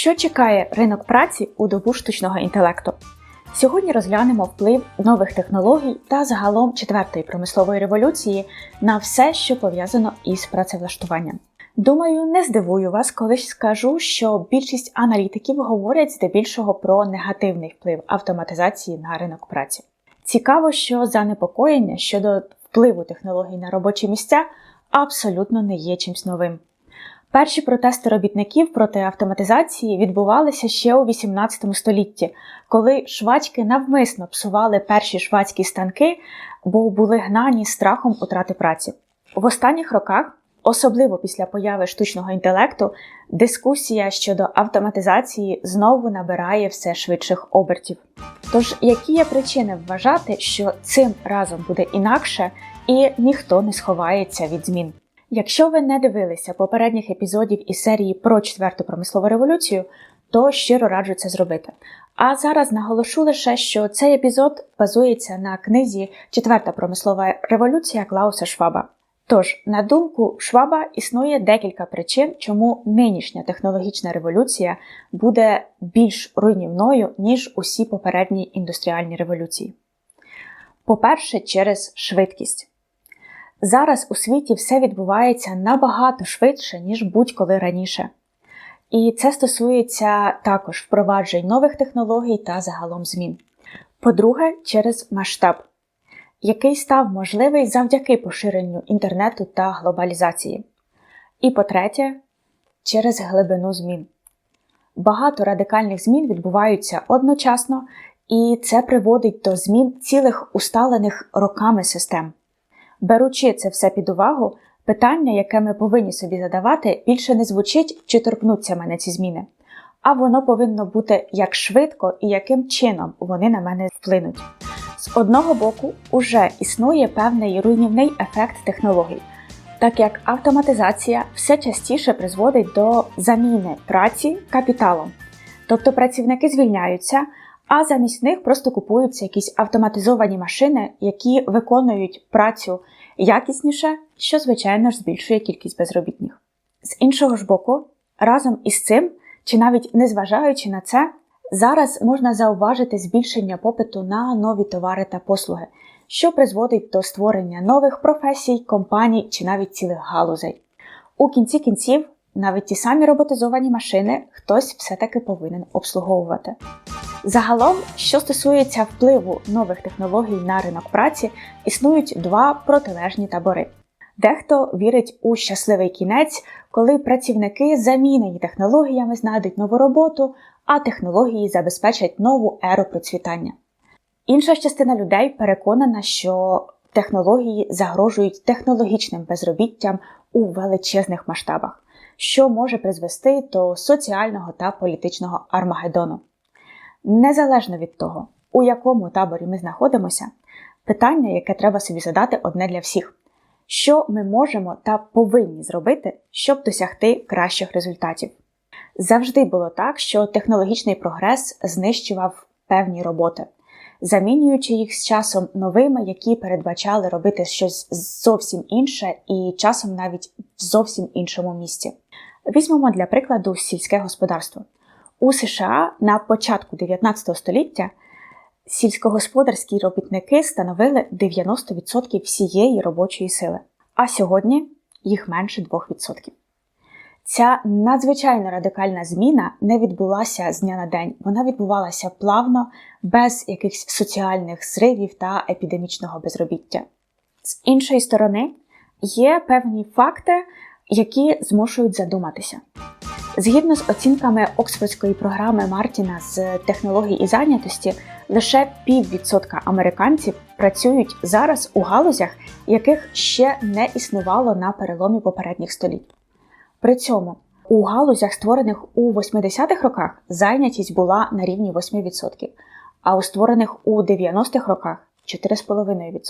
Що чекає ринок праці у добу штучного інтелекту? Сьогодні розглянемо вплив нових технологій та загалом четвертої промислової революції на все, що пов'язано із працевлаштуванням. Думаю, не здивую вас, коли скажу, що більшість аналітиків говорять здебільшого про негативний вплив автоматизації на ринок праці. Цікаво, що занепокоєння щодо впливу технологій на робочі місця абсолютно не є чимсь новим. Перші протести робітників проти автоматизації відбувалися ще у XVIII столітті, коли швачки навмисно псували перші швадські станки, бо були гнані страхом утрати праці. В останніх роках, особливо після появи штучного інтелекту, дискусія щодо автоматизації знову набирає все швидших обертів. Тож, які є причини вважати, що цим разом буде інакше, і ніхто не сховається від змін? Якщо ви не дивилися попередніх епізодів із серії про четверту промислову революцію, то щиро раджу це зробити. А зараз наголошу лише, що цей епізод базується на книзі Четверта промислова революція Клауса Шваба. Тож, на думку Шваба, існує декілька причин, чому нинішня технологічна революція буде більш руйнівною, ніж усі попередні індустріальні революції. По-перше, через швидкість. Зараз у світі все відбувається набагато швидше, ніж будь-коли раніше. І це стосується також впроваджень нових технологій та загалом змін. По-друге, через масштаб, який став можливий завдяки поширенню інтернету та глобалізації. І по-третє, через глибину змін. Багато радикальних змін відбуваються одночасно, і це приводить до змін цілих усталених роками систем. Беручи це все під увагу, питання, яке ми повинні собі задавати, більше не звучить, чи торкнуться мене ці зміни, а воно повинно бути як швидко і яким чином вони на мене вплинуть. З одного боку, уже існує певний руйнівний ефект технологій, так як автоматизація все частіше призводить до заміни праці капіталом, тобто працівники звільняються а замість них просто купуються якісь автоматизовані машини, які виконують працю якісніше, що, звичайно ж, збільшує кількість безробітних. З іншого ж боку, разом із цим, чи навіть незважаючи на це, зараз можна зауважити збільшення попиту на нові товари та послуги, що призводить до створення нових професій, компаній чи навіть цілих галузей. У кінці кінців навіть ті самі роботизовані машини хтось все-таки повинен обслуговувати. Загалом, що стосується впливу нових технологій на ринок праці, існують два протилежні табори. Дехто вірить у щасливий кінець, коли працівники замінені технологіями знайдуть нову роботу, а технології забезпечать нову еру процвітання. Інша частина людей переконана, що технології загрожують технологічним безробіттям у величезних масштабах, що може призвести до соціального та політичного армагеддону. Незалежно від того, у якому таборі ми знаходимося, питання, яке треба собі задати одне для всіх: що ми можемо та повинні зробити, щоб досягти кращих результатів. Завжди було так, що технологічний прогрес знищував певні роботи, замінюючи їх з часом новими, які передбачали робити щось зовсім інше і часом навіть в зовсім іншому місці. Візьмемо для прикладу сільське господарство. У США на початку 19 століття сільськогосподарські робітники становили 90% всієї робочої сили, а сьогодні їх менше 2%. Ця надзвичайно радикальна зміна не відбулася з дня на день, вона відбувалася плавно, без якихось соціальних зривів та епідемічного безробіття. З іншої сторони, є певні факти, які змушують задуматися. Згідно з оцінками Оксфордської програми Мартіна з технологій і зайнятості, лише піввідсотка американців працюють зараз у галузях, яких ще не існувало на переломі попередніх століть. При цьому у галузях, створених у 80-х роках, зайнятість була на рівні 8%, а у створених у 90-х роках 4,5%.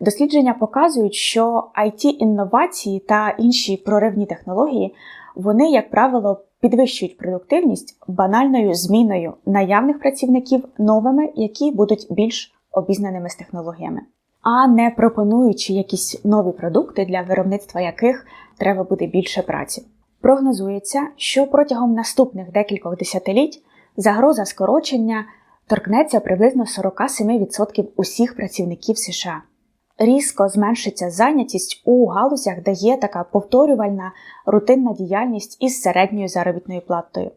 Дослідження показують, що it інновації та інші проривні технології вони, як правило, підвищують продуктивність банальною зміною наявних працівників новими, які будуть більш обізнаними з технологіями, а не пропонуючи якісь нові продукти, для виробництва яких треба буде більше праці. Прогнозується, що протягом наступних декількох десятиліть загроза скорочення торкнеться приблизно 47% усіх працівників США. Різко зменшиться зайнятість у галузях, де є така повторювальна рутинна діяльність із середньою заробітною платою.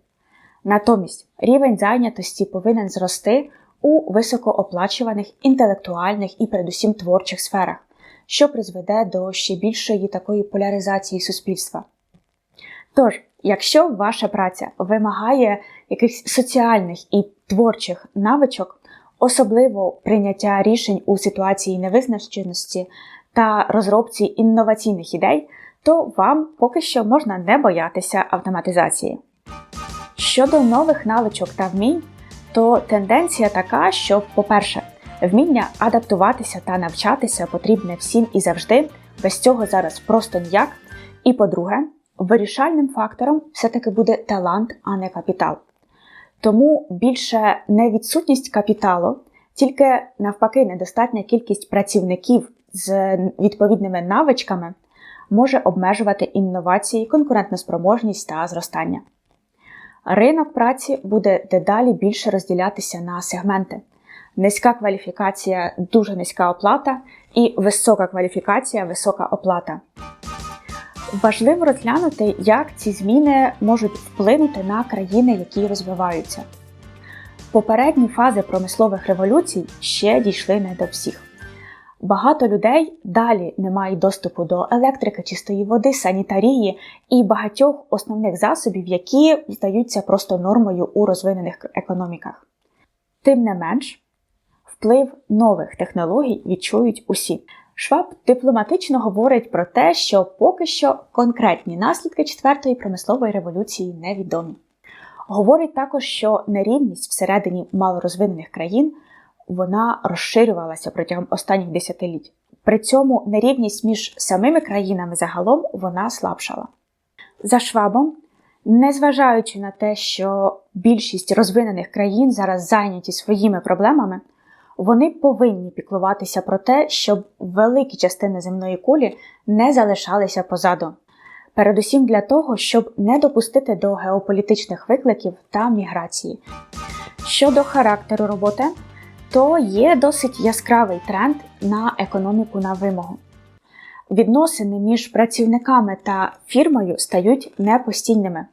Натомість рівень зайнятості повинен зрости у високооплачуваних інтелектуальних і передусім творчих сферах, що призведе до ще більшої такої поляризації суспільства. Тож, якщо ваша праця вимагає якихось соціальних і творчих навичок, особливо прийняття рішень у ситуації невизначеності та розробці інноваційних ідей, то вам поки що можна не боятися автоматизації. Щодо нових навичок та вмінь, то тенденція така, що, по-перше, вміння адаптуватися та навчатися потрібне всім і завжди, без цього зараз просто ніяк. І по-друге, вирішальним фактором все-таки буде талант, а не капітал. Тому більше не відсутність капіталу, тільки навпаки, недостатня кількість працівників з відповідними навичками може обмежувати інновації, конкурентноспроможність та зростання. Ринок праці буде дедалі більше розділятися на сегменти. Низька кваліфікація, дуже низька оплата і висока кваліфікація, висока оплата. Важливо розглянути, як ці зміни можуть вплинути на країни, які розвиваються. Попередні фази промислових революцій ще дійшли не до всіх. Багато людей далі не мають доступу до електрики, чистої води, санітарії і багатьох основних засобів, які здаються просто нормою у розвинених економіках. Тим не менш, вплив нових технологій відчують усі. Шваб дипломатично говорить про те, що поки що конкретні наслідки четвертої промислової революції невідомі. Говорить також, що нерівність всередині малорозвинених країн вона розширювалася протягом останніх десятиліть. При цьому нерівність між самими країнами загалом вона слабшала. За Швабом, незважаючи на те, що більшість розвинених країн зараз зайняті своїми проблемами, вони повинні піклуватися про те, щоб великі частини земної кулі не залишалися позаду. Передусім для того, щоб не допустити до геополітичних викликів та міграції. Щодо характеру роботи, то є досить яскравий тренд на економіку на вимогу. Відносини між працівниками та фірмою стають непостійними.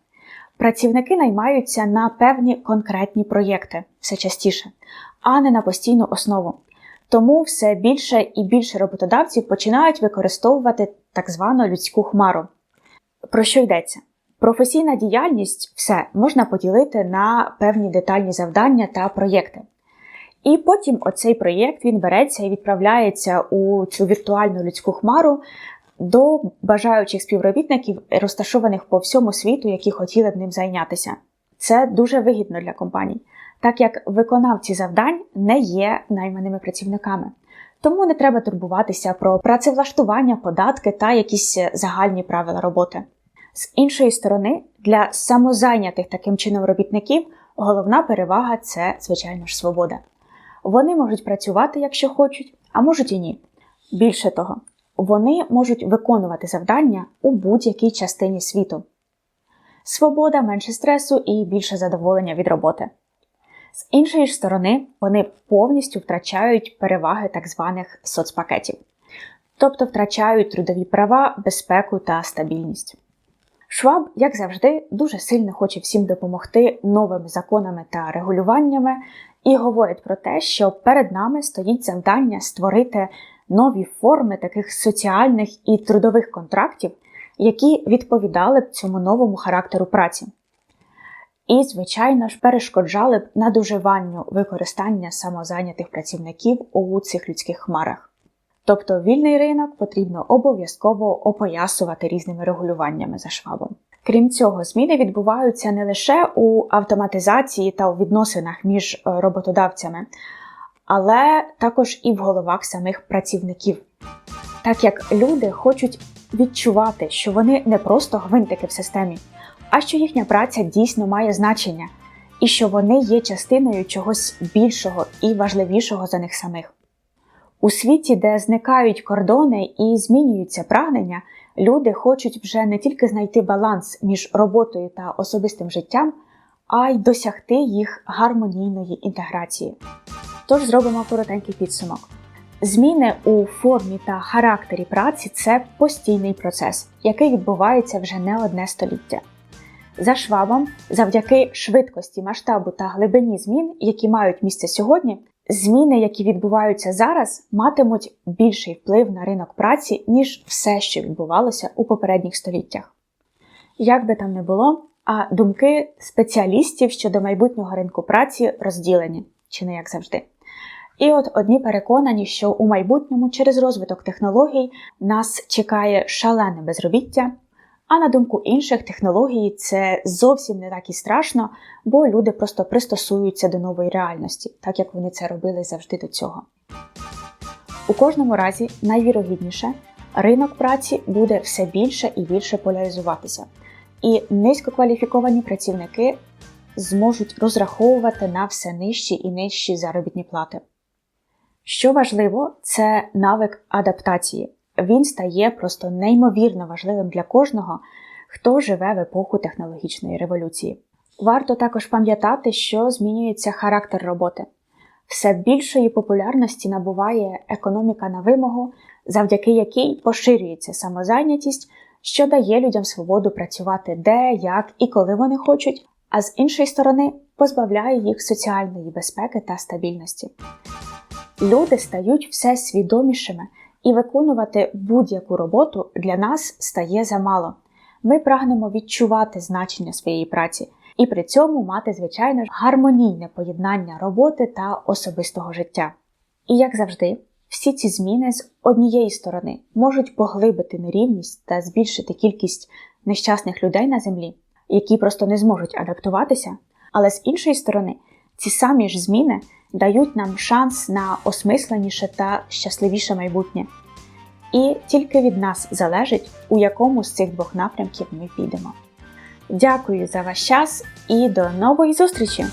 Працівники наймаються на певні конкретні проєкти все частіше, а не на постійну основу. Тому все більше і більше роботодавців починають використовувати так звану людську хмару. Про що йдеться? Професійна діяльність все можна поділити на певні детальні завдання та проєкти. І потім оцей проєкт він береться і відправляється у цю віртуальну людську хмару до бажаючих співробітників, розташованих по всьому світу, які хотіли б ним зайнятися. Це дуже вигідно для компаній, так як виконавці завдань не є найманими працівниками. Тому не треба турбуватися про працевлаштування, податки та якісь загальні правила роботи. З іншої сторони, для самозайнятих таким чином робітників головна перевага це, звичайно ж, свобода. Вони можуть працювати, якщо хочуть, а можуть і ні. Більше того, вони можуть виконувати завдання у будь-якій частині світу. Свобода, менше стресу і більше задоволення від роботи. З іншої ж сторони, вони повністю втрачають переваги так званих соцпакетів, тобто втрачають трудові права, безпеку та стабільність. Шваб, як завжди, дуже сильно хоче всім допомогти новими законами та регулюваннями і говорить про те, що перед нами стоїть завдання створити нові форми таких соціальних і трудових контрактів, які відповідали б цьому новому характеру праці. І, звичайно ж, перешкоджали б надуживанню використання самозайнятих працівників у цих людських хмарах. Тобто вільний ринок потрібно обов'язково опоясувати різними регулюваннями за швабом. Крім цього, зміни відбуваються не лише у автоматизації та у відносинах між е, роботодавцями, але також і в головах самих працівників. Так як люди хочуть відчувати, що вони не просто гвинтики в системі, а що їхня праця дійсно має значення, і що вони є частиною чогось більшого і важливішого за них самих. У світі, де зникають кордони і змінюються прагнення, Люди хочуть вже не тільки знайти баланс між роботою та особистим життям, а й досягти їх гармонійної інтеграції. Тож зробимо коротенький підсумок. Зміни у формі та характері праці це постійний процес, який відбувається вже не одне століття. За швабом, завдяки швидкості, масштабу та глибині змін, які мають місце сьогодні, зміни, які відбуваються зараз, матимуть більший вплив на ринок праці, ніж все, що відбувалося у попередніх століттях. Як би там не було, а думки спеціалістів щодо майбутнього ринку праці розділені, чи не як завжди. І от одні переконані, що у майбутньому через розвиток технологій нас чекає шалене безробіття. А на думку інших, технології це зовсім не так і страшно, бо люди просто пристосуються до нової реальності, так як вони це робили завжди до цього. У кожному разі, найвірогідніше, ринок праці буде все більше і більше поляризуватися, і низькокваліфіковані працівники зможуть розраховувати на все нижчі і нижчі заробітні плати. Що важливо, це навик адаптації. Він стає просто неймовірно важливим для кожного, хто живе в епоху технологічної революції. Варто також пам'ятати, що змінюється характер роботи. Все більшої популярності набуває економіка на вимогу, завдяки якій поширюється самозайнятість, що дає людям свободу працювати де, як і коли вони хочуть, а з іншої сторони позбавляє їх соціальної безпеки та стабільності. Люди стають все свідомішими і виконувати будь-яку роботу для нас стає замало. Ми прагнемо відчувати значення своєї праці і при цьому мати, звичайно ж, гармонійне поєднання роботи та особистого життя. І як завжди, всі ці зміни з однієї сторони можуть поглибити нерівність та збільшити кількість нещасних людей на землі, які просто не зможуть адаптуватися, але з іншої сторони, ці самі ж зміни дають нам шанс на осмисленіше та щасливіше майбутнє. І тільки від нас залежить, у якому з цих двох напрямків ми підемо. Дякую за ваш час і до нової зустрічі!